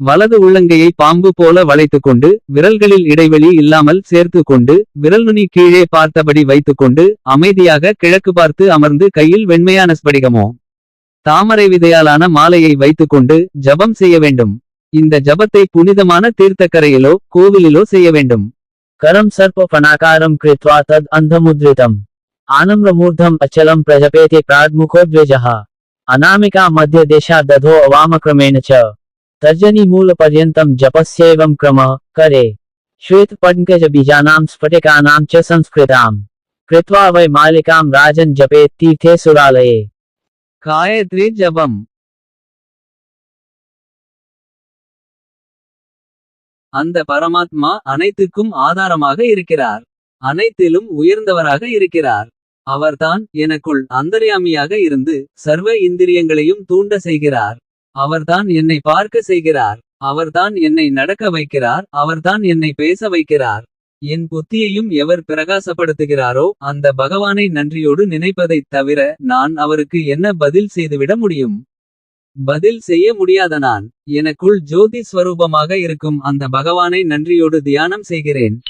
வலது உள்ளங்கையை பாம்பு போல வளைத்துக்கொண்டு விரல்களில் இடைவெளி இல்லாமல் சேர்த்து கொண்டு விரல்நுனி கீழே பார்த்தபடி வைத்துக் கொண்டு அமைதியாக கிழக்கு பார்த்து அமர்ந்து கையில் வெண்மையான ஸ்படிகமோ. தாமரை விதையாலான மாலையை வைத்துக் கொண்டு ஜபம் செய்ய வேண்டும். இந்த ஜபத்தை புனிதமான தீர்த்தக்கரையிலோ கோவிலிலோ செய்ய வேண்டும். கரம் சர்ப்ப பணாகாரம் கிருத்வா தத் அந்தமுத்ரிதம். ஆனம்ரமூர்தம் அச்சலம் பிரஜபேதி பிராட்முகோத்விஜா அநாமிகா மத்திய தேசா ததோ அவாமக்ரமேண ச. अवामक्रमेण च तर्जनीमूलपर्यन्तं जपस्यैवं क्रमः करे श्वेतपङ्कजबीजानां स्फटिकानां च संस्कृताम् कृत्वा वै मालिकां राजन् जपेत् तीर्थे सुरालये காயத்ரி ஜபம் அந்த பரமாத்மா அனைத்துக்கும் ஆதாரமாக இருக்கிறார் அனைத்திலும் உயர்ந்தவராக இருக்கிறார் அவர்தான் எனக்குள் அந்தர்யாமியாக இருந்து சர்வ இந்திரியங்களையும் தூண்ட செய்கிறார் அவர்தான் என்னை பார்க்க செய்கிறார். அவர்தான் என்னை நடக்க வைக்கிறார். அவர்தான் என்னை பேச வைக்கிறார். என் புத்தியையும் எவர் பிரகாசப்படுத்துகிறாரோ அந்த பகவானை நன்றியோடு நினைப்பதைத் தவிர நான் அவருக்கு என்ன பதில் செய்துவிட முடியும்? பதில் செய்ய முடியாத நான் எனக்குள் ஜோதி ஸ்வரூபமாக இருக்கும் அந்த பகவானை நன்றியோடு தியானம் செய்கிறேன்.